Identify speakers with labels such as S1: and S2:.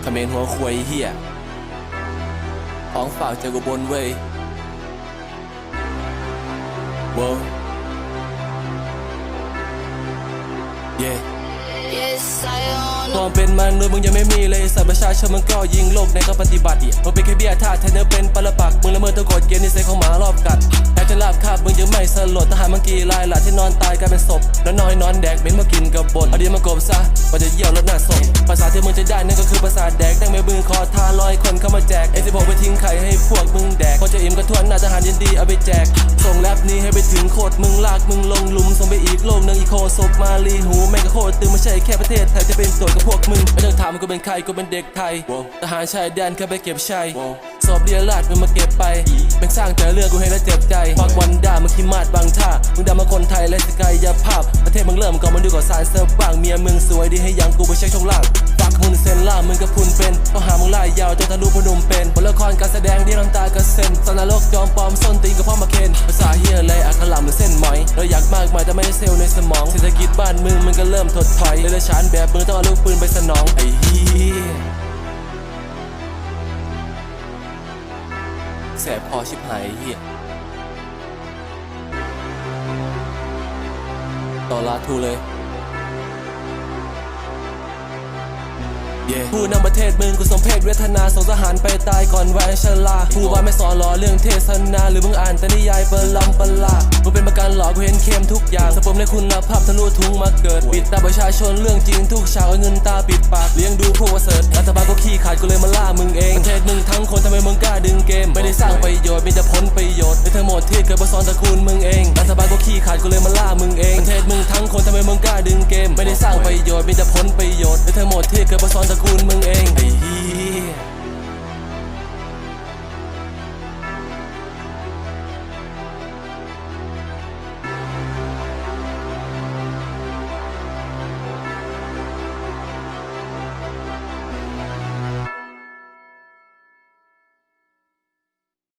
S1: เขมรหัวควยเฮียของฝากจากอุบลเว้ยเว้ยเย่
S2: Yes, I am.
S1: ความเป็นมนุษย์มึงยังไม่มีเลยสัตว์ประชาชนมึงก็ยิงโลกในก็ปฏิบัติมึงเป็นแค่เบี้ยท่าแทนเธอเป็นปรปักมึงละเมิดตัวกฎเกณฑ์นิสัยของหมารอบกัดแต่จะลาบคาบมึงยังไม่สลดทหารมังกีลายหลาที่นอนตายกลายเป็นศพแล้วนอยนอนแดกเหม็นมากินกับบนเอาดีมากบซะก่อนจะเยี่ยวรถหน้าศพภาษาที่มึงจะได้นั่นก็คือภาษาแดกตั้งไม่บึงคอทาลอยคนเข้ามาแจกเอ็นสิบหกไปทิ้งไข่ให้พวกมึงแดกพอจะอิ่มก็ทวนหน้าทหารยินดีเอาไปแจกส่งแรปนี้ให้ไปถึงโคตรมึงลากมึงลงหลุมส่งไปอีกโลกหนึงอีโคศพมาลีหูแม่งก็โคตรตึงไม่ใช่แค่ประเทศไทยจะเป็นตัวกับพวกมึง ไม่ต้องถามกูเป็นใครกูเป็นเด็กไทยทหารชายแดนแค่ไปเก็บชัยสอบเรียนลาดมึงมาเก็บไปเป็นสร้างแต่เรื่องกูให้แล้วเจ็บใจฟักวันด อดสารเซิร์ฟบ้างเมียมึงสวยดีให้ยังกูไปเช็คช่องล่างฟักหุ่นเซนล่ามึงกับพุนเป็นต้อหามึงไล่ยาวจนทะลุพนมเป็นบทละครการแสดงที่น้ำตากระเซ็นสนรกยอมปลอมส้นตีนกับพ่อมาเคนภาษาเฮียอะไรอักขระหรือเส้นไหมเราอยากมากมายแต่ไม่ได้เซลล์ในสมองเศรษฐกิจบ้านมึงมันก็เริ่มถดถอยเลยละชานแบบมึงต้องเอาลูกปืนไปสนองไอ้เฮียแสบคอชิบหายเฮียต่อลาทูเลย ผู้นำประเทศมึงกูสมเพศเวทนาส่งทหารไปตายก่อนวัยชราผู้ว่าไม่สอนหล่อเรื่องเทศนา หรือมึงอ่านแต่นิยายเปรลำปลากูเป็นประกันหลอกกูเห็นเข้มทุกอย่างสปมในคุณภาพทะลุทุงมาเกิด ปิดตาประชาชนเรื่องจริงทุกฉากเอาเงินตาปิดปากเลี้ยงดูพวกประเสริฐรัฐบาลก็ขี้ขาดกูเลยมาล่า น์ในทั้งหมดที่เกิดบนซ้อนตระกูลมึงเองรัฐบาลก็ขี้ขาดกูเลยมาล่ามึงเองประเทศมึงทั้งคนทำไมมึงกล้าดึงเกม ไม่ได้สร้างประโยชน์มีแต่ผลประโยชน์ในทั้งหมดที่เกิดบนซ้อนตระกูลมึงเองไอ้